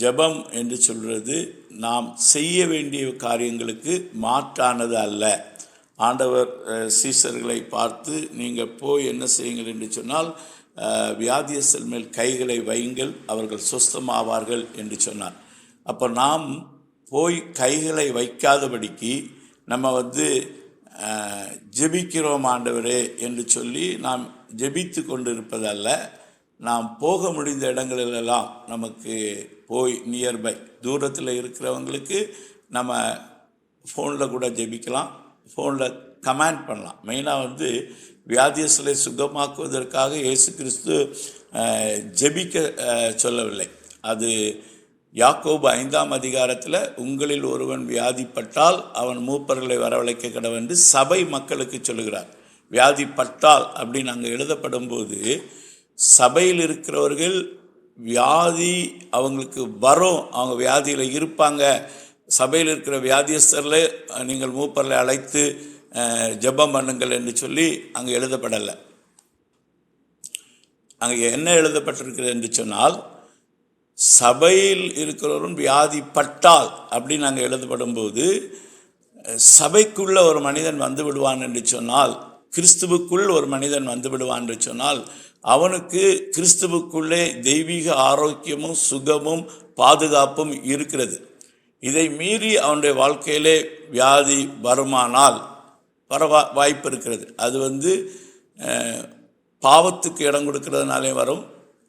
ஜெபம் என்று சொல்கிறது நாம் செய்ய வேண்டிய காரியங்களுக்கு மாற்றானது அல்ல. ஆண்டவர் சீசர்களை சீஷர்களை பார்த்து நீங்கள் போய் என்ன செய்யுங்கள் என்று சொன்னால் வியாதியஸ்தல் மேல் கைகளை வையுங்கள் அவர்கள் சுஸ்தமாவார்கள் என்று சொன்னார். அப்போ நாம் போய் கைகளை வைக்காதபடிக்கு நம்ம வந்து ஜெபிக்கிறோம் ஆண்டவரே என்று சொல்லி நாம் ஜெபித்து கொண்டிருப்பதல்ல நாம் போக முடிந்த இடங்களிலெல்லாம் நமக்கு போய் நியர்பை தூரத்தில் இருக்கிறவங்களுக்கு நம்ம ஃபோனில் கூட ஜெபிக்கலாம் ஃபோனில் கமெண்ட் பண்ணலாம். மெயினாக வந்து வியாதியஸ்களை சுகமாக்குவதற்காக இயேசு கிறிஸ்து ஜெபிக்க சொல்லவில்லை. அது யாக்கோபு ஐந்தாம் அதிகாரத்தில் உங்களில் ஒருவன் வியாதிப்பட்டால் அவன் மூப்பர்களை வரவழைக்க கடவென்று சபை மக்களுக்கு சொல்லுகிறார். வியாதிப்பட்டால் அப்படின்னு அங்கே எழுதப்படும்போது சபையில் இருக்கிறவர்கள் வியாதி அவங்களுக்கு வரும். அவங்க வியாதியில் இருப்பாங்க. சபையில் இருக்கிற வியாதியஸ்தரில் நீங்கள் மூப்பரில் அழைத்து ஜெபம் பண்ணுங்கள் என்று சொல்லி அங்கே எழுதப்படலை. அங்கே என்ன எழுதப்பட்டிருக்கிறது என்று சொன்னால் சபையில் இருக்கிறவரும் வியாதிப்பட்டால் அப்படின்னு அங்கே எழுதப்படும்போது போது சபைக்குள்ள ஒரு மனிதன் வந்து விடுவான் என்று சொன்னால் கிறிஸ்துவுக்குள் ஒரு மனிதன் வந்து விடுவான் என்று சொன்னால் அவனுக்கு கிறிஸ்துவுக்குள்ளே தெய்வீக ஆரோக்கியமும் சுகமும் பாதுகாப்பும் இருக்கிறது. இதை மீறி அவனுடைய வாழ்க்கையிலே வியாதி வருமானால் வர வா- வாய்ப்பு இருக்கிறது. அது வந்து பாவத்துக்கு இடம் கொடுக்கறதுனாலே வரும்.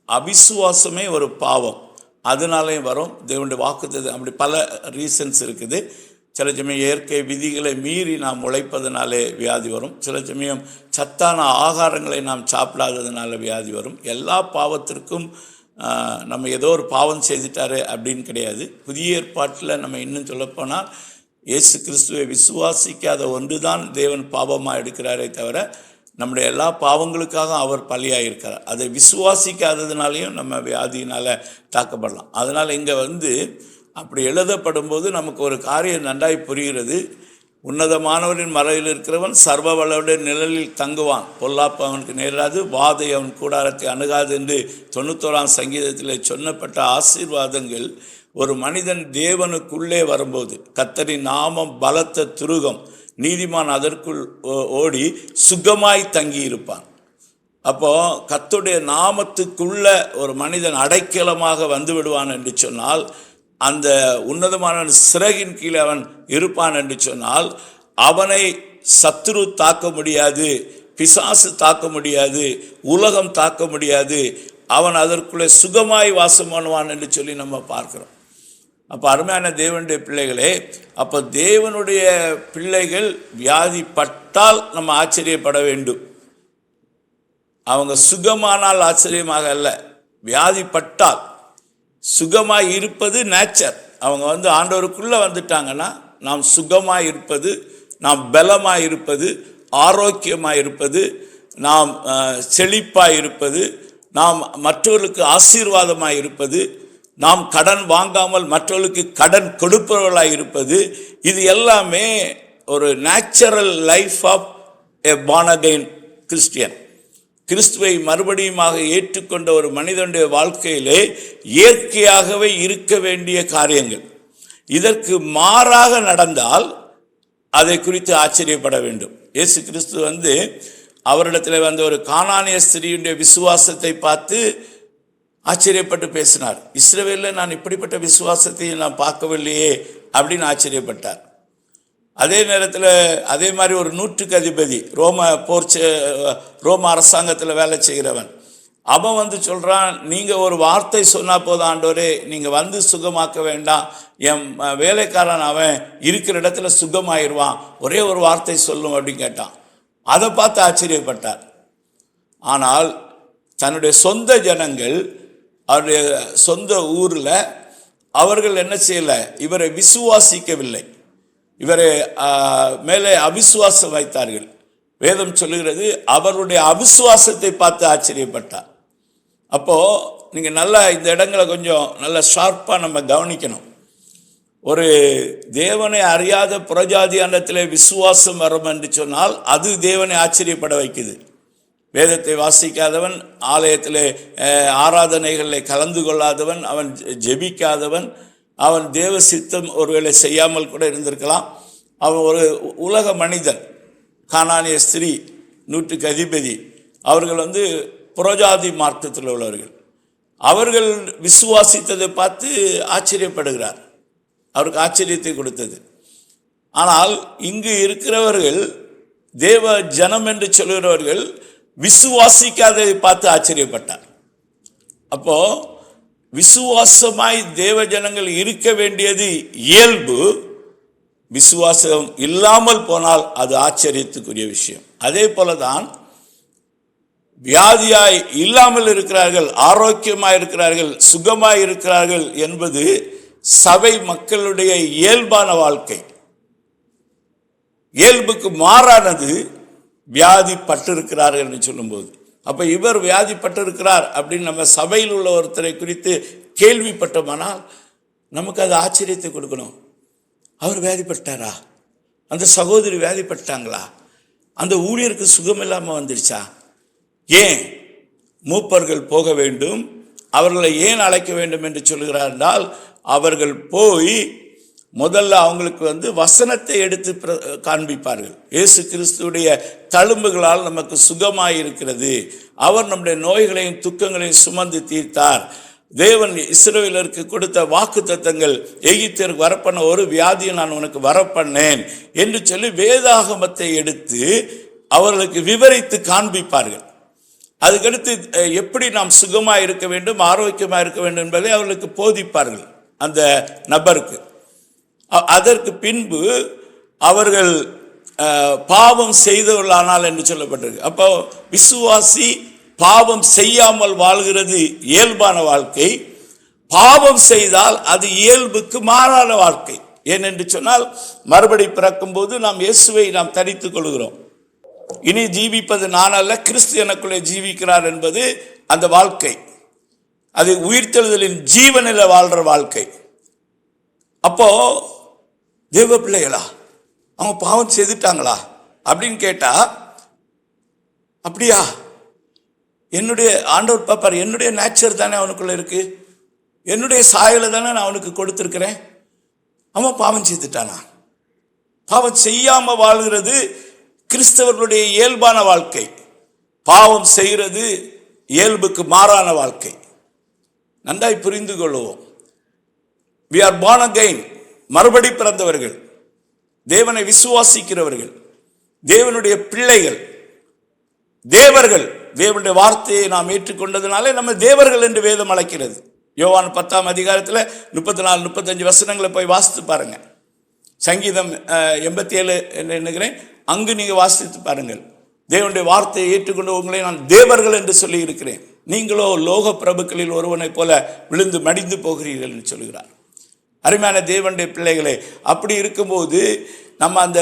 அவிசுவாசமே ஒரு பாவம். அதனாலேயும் வரும். தேவனுடைய வாக்குத்தது அப்படி பல ரீசன்ஸ் இருக்குது. சில சமயம் இயற்கை விதிகளை மீறி நாம் உழைப்பதனாலே வியாதி வரும். சில சமயம் சத்தான ஆகாரங்களை நாம் சாப்பிடாததுனால வியாதி வரும். எல்லா பாவத்திற்கும் நம்ம ஏதோ ஒரு பாவம் செய்துட்டாரு அப்படின்னு கிடையாது. புதிய ஏற்பாட்டில் நம்ம இன்னும் சொல்லப்போனால் இயேசு கிறிஸ்துவை விசுவாசிக்காத ஒன்று தான் தேவன் பாவமாக எடுக்கிறாரே தவிர நம்முடைய எல்லா பாவங்களுக்காக அவர் பலியாக இருக்கிறார் அதை விசுவாசிக்காததுனாலையும் நம்ம வியாதியினால் தாக்கப்படலாம். அதனால் இங்கே வந்து அப்படி எழுதப்படும் போது நமக்கு ஒரு காரியம் நன்றாய் புரிகிறது. உன்னதமானவரின் மறையில் இருக்கிறவன் சர்வ வளவுடைய நிழலில் தங்குவான். பொல்லாப்பு அவனுக்கு நேராது வாதை அவன் கூடாரத்தை அணுகாது என்று தொண்ணூத்தோராம் சங்கீதத்தில் சொன்னப்பட்ட ஆசீர்வாதங்கள் ஒரு மனிதன் தேவனுக்குள்ளே வரும்போது கத்தரின் நாமம் பலத்த துருகம் நீதிமான் அதற்குள் ஓ- ஓடி சுகமாய் தங்கியிருப்பான். அப்போ கத்துடைய நாமத்துக்குள்ள ஒரு மனிதன் அடைக்கலமாக வந்து விடுவான் என்று சொன்னால் அந்த உன்னதமான சிறகின் கீழே அவன் இருப்பான் என்று சொன்னால் அவனை சத்துரு தாக்க முடியாது பிசாசு தாக்க முடியாது உலகம் தாக்க முடியாது அவன் அதற்குள்ளே சுகமாய் வாசம் பண்ணுவான் என்று சொல்லி நம்ம பார்க்குறோம். அப்போ அருமையான தேவனுடைய பிள்ளைகளே அப்போ தேவனுடைய பிள்ளைகள் வியாதிப்பட்டால் நம்ம ஆச்சரியப்பட வேண்டும். அவங்க சுகமானால் ஆச்சரியமாக அல்ல வியாதிப்பட்டால். சுகமாக இருப்பது நேச்சர் அவங்க வந்து ஆண்டவருக்குள்ளே வந்துட்டாங்கன்னா நாம் சுகமாக இருப்பது நாம் பலமாக இருப்பது ஆரோக்கியமாக இருப்பது நாம் செழிப்பாக இருப்பது நாம் மற்றவர்களுக்கு ஆசீர்வாதமாக இருப்பது நாம் கடன் வாங்காமல் மற்றவர்களுக்கு கடன் கொடுப்பவர்களாக இருப்பது இது எல்லாமே ஒரு natural life of a born again Christian கிறிஸ்துவை மறுபடியுமாக ஏற்றுக்கொண்ட ஒரு மனிதனுடைய வாழ்க்கையிலே இயற்கையாகவே இருக்க வேண்டிய காரியங்கள். இதற்கு மாறாக நடந்தால் அதை குறித்து ஆச்சரியப்பட வேண்டும். இயேசு கிறிஸ்து வந்து அவரிடத்தில் வந்த ஒரு காணானிய ஸ்திரீயுடைய விசுவாசத்தை பார்த்து ஆச்சரியப்பட்டு பேசினார். இஸ்ரவேலில் நான் இப்படிப்பட்ட விசுவாசத்தை நான் பார்க்கவில்லையே அப்படின்னு ஆச்சரியப்பட்டார். அதே நேரத்தில் அதே மாதிரி ஒரு நூற்றுக்கு அதிபதி ரோம போர்ச்சு ரோம அரசாங்கத்தில் வேலை செய்கிறவன் அவன் வந்து சொல்கிறான் நீங்கள் ஒரு வார்த்தை சொன்னால் போதும் ஆண்டோரே நீங்கள் வந்து சுகமாக்க வேண்டாம். என் வேலைக்காரன் அவன் இருக்கிற இடத்துல சுகமாயிருவான். ஒரே ஒரு வார்த்தை சொல்லும் அப்படின்னு கேட்டான். அதை பார்த்து ஆச்சரியப்பட்டார். ஆனால் தன்னுடைய சொந்த ஜனங்கள் அவருடைய சொந்த ஊரில் அவர்கள் என்ன செய்யலை இவரை விசுவாசிக்கவில்லை. இவரை மேலே அவிசுவாசம் வைத்தார்கள். வேதம் சொல்லுகிறது அவருடைய அவிசுவாசத்தை பார்த்து ஆச்சரியப்பட்டார். அப்போது நீங்கள் நல்லா இந்த இடங்களை கொஞ்சம் நல்லா ஷார்ப்பாக நம்ம கவனிக்கணும். ஒரு தேவனை அறியாத புறஜாதி விசுவாசம் வரும் என்று சொன்னால் அது தேவனை ஆச்சரியப்பட வைக்குது. வேதத்தை வாசிக்காதவன் ஆலயத்தில் ஆராதனைகளில் கலந்து கொள்ளாதவன் அவன் ஜெபிக்காதவன் அவன் தேவ சித்தம் ஒருவேளை செய்யாமல் கூட இருந்திருக்கலாம். அவன் ஒரு உலக மனிதன். கானானிய ஸ்திரீ நூற்றுக்கு அதிபதி. அவர்கள் வந்து புரஜாதி மார்க்கத்தில் உள்ளவர்கள். அவர்கள் விசுவாசித்ததை பார்த்து ஆச்சரியப்படுகிறார். அவருக்கு ஆச்சரியத்தை கொடுத்தது. ஆனால் இங்கு இருக்கிறவர்கள் தேவ ஜனம் என்று சொல்கிறவர்கள் விசுவாசிக்காததை பார்த்து ஆச்சரியப்பட்டார். அப்போது விசுவாசமாய் தேவ ஜனங்கள் இருக்க வேண்டியது இயல்பு. விசுவாசம் இல்லாமல் போனால் அது ஆச்சரியத்துக்குரிய விஷயம். அதே போல தான் வியாதியாய் இல்லாமல் இருக்கிறார்கள் ஆரோக்கியமாக இருக்கிறார்கள் சுகமாய் இருக்கிறார்கள் என்பது சபை மக்களுடைய இயல்பான வாழ்க்கை. இயல்புக்கு மாறானது வியாதி பட்டிருக்கிறார்கள் என்று சொல்லும்போது. அப்போ இவர் வியாதிப்பட்டிருக்கிறார் அப்படின்னு நம்ம சபையில் உள்ள ஒருத்தரை குறித்து கேள்விப்பட்டோமானால் நமக்கு அது ஆச்சரியத்தை கொடுக்கணும். அவர் வியாதிப்பட்டாரா? அந்த சகோதரி வியாதிப்பட்டாங்களா? அந்த ஊழியருக்கு சுகம் இல்லாமல் வந்துருச்சா? ஏன் மூப்பர்கள் போக வேண்டும்? அவர்களை ஏன் அழைக்க வேண்டும் என்று சொல்கிறார் என்றால் அவர்கள் போய் முதல்ல அவங்களுக்கு வந்து வசனத்தை எடுத்து பிர- காண்பிப்பார்கள். இயேசு கிறிஸ்துடைய தழும்புகளால் நமக்கு சுகமாய் இருக்கிறது அவர் நம்முடைய நோய்களையும் துக்கங்களையும் சுமந்து தீர்த்தார். தேவன் இஸ்ரோவிலருக்கு கொடுத்த வாக்கு தத்தங்கள் எகிப்தியருக்கு வரப்பண்ண ஒரு வியாதியை நான் உனக்கு வரப்பண்ணேன் என்று சொல்லி வேதாகமத்தை எடுத்து அவர்களுக்கு விவரித்து காண்பிப்பார்கள். அதுக்கடுத்து எப்படி நாம் சுகமாக இருக்க வேண்டும் ஆரோக்கியமாக இருக்க வேண்டும் என்பதை அவர்களுக்கு போதிப்பார்கள் அந்த நபருக்கு. அதற்கு பின்பு அவர்கள் பாவம் செய்தவர்களானால் என்று சொல்லப்பட்டிருக்கு. அப்போ விசுவாசி பாவம் செய்யாமல் வாழ்கிறது இயல்பான வாழ்க்கை. பாவம் செய்தால் அது இயல்புக்கு மாறான வாழ்க்கை. ஏனென்று சொன்னால் மறுபடி பிறக்கும்போது நாம் இயேசுவை நாம் தரித்துக் கொள்கிறோம். இனி ஜீவிப்பது நான் அல்ல கிறிஸ்து எனக்குள்ளே ஜீவிக்கிறார் என்பது அந்த வாழ்க்கை. அது உயிர்த்தெழுதலின் ஜீவனில் வாழ்கிற வாழ்க்கை. அப்போது தேவ பிள்ளைகளா? அவங்க பாவம் செய்துட்டாங்களா? அப்படின்னு கேட்டா அப்படியா? என்னுடைய ஆண்டவர் பாப்பார் என்னுடைய நேச்சர் தானே அவனுக்குள்ள இருக்கு. என்னுடைய சாயலை தானே நான் அவனுக்கு கொடுத்துருக்கிறேன். அவன் பாவம் செய்துட்டானா? பாவம் செய்யாம வாழ்கிறது கிறிஸ்தவர்களுடைய இயல்பான வாழ்க்கை. பாவம் செய்கிறது இயல்புக்கு மாறான வாழ்க்கை. நன்றாய் புரிந்து கொள்வோம். வி ஆர் born அகெயின் மறுபடி பிறந்தவர்கள் தேவனை விசுவாசிக்கிறவர்கள் தேவனுடைய பிள்ளைகள் தேவர்கள் தேவனுடைய வார்த்தையை நாம் ஏற்றுக்கொண்டதுனாலே நம்ம தேவர்கள் என்று வேதம் அழைக்கிறது. யோவான் பத்தாம் அதிகாரத்தில் முப்பத்தி நாலு முப்பத்தஞ்சு வசனங்களை போய் வாசித்து பாருங்க. சங்கீதம் எண்பத்தி ஏழு என்று எண்ணுகிறேன். அங்கு நீங்கள் வாசித்து பாருங்கள். தேவனுடைய வார்த்தையை ஏற்றுக்கொண்டு உங்களை நான் தேவர்கள் என்று சொல்லி இருக்கிறேன் நீங்களோ லோக பிரபுக்களில் ஒருவனைப் போல விழுந்து மடிந்து போகிறீர்கள் என்று சொல்கிறார் அருமையான தேவனுடைய பிள்ளைகளே அப்படி இருக்கும்போது நம்ம அந்த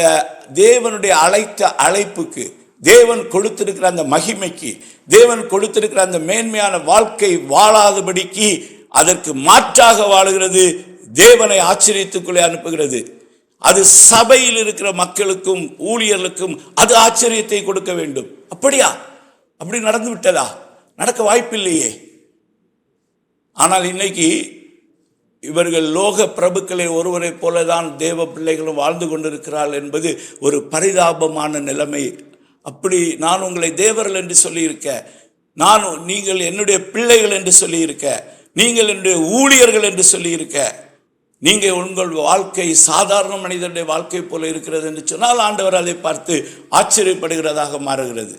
தேவனுடைய அழைத்த அழைப்புக்கு தேவன் கொடுத்திருக்கிற அந்த மகிமைக்கு தேவன் கொடுத்திருக்கிற அந்த மேன்மையான வாழ்க்கை வாழாதபடிக்கு அதற்கு மாற்றாக வாழுகிறது தேவனை ஆச்சரியத்துக்குள்ளே அனுப்புகிறது. அது சபையில் இருக்கிற மக்களுக்கும் ஊழியர்களுக்கும் அது ஆச்சரியத்தை கொடுக்க வேண்டும். அப்படியா? அப்படி நடந்து விட்டதா நடக்க வாய்ப்பில்லையே. ஆனால் இன்னைக்கு இவர்கள் லோக பிரபுக்களை ஒருவரைப் போலதான் தேவ பிள்ளைகளும் வாழ்ந்து கொண்டிருக்கிறாள் என்பது ஒரு பரிதாபமான நிலைமை. அப்படி நான் உங்களை தேவர்கள் என்று சொல்லியிருக்க நான் நீங்கள் என்னுடைய பிள்ளைகள் என்று சொல்லியிருக்க நீங்கள் என்னுடைய ஊழியர்கள் என்று சொல்லியிருக்க நீங்கள் உங்கள் வாழ்க்கை சாதாரண மனிதனுடைய வாழ்க்கை போல இருக்கிறது என்று சொன்னால் ஆண்டவர் அதை பார்த்து ஆச்சரியப்படுகிறதாக மாறுகிறது.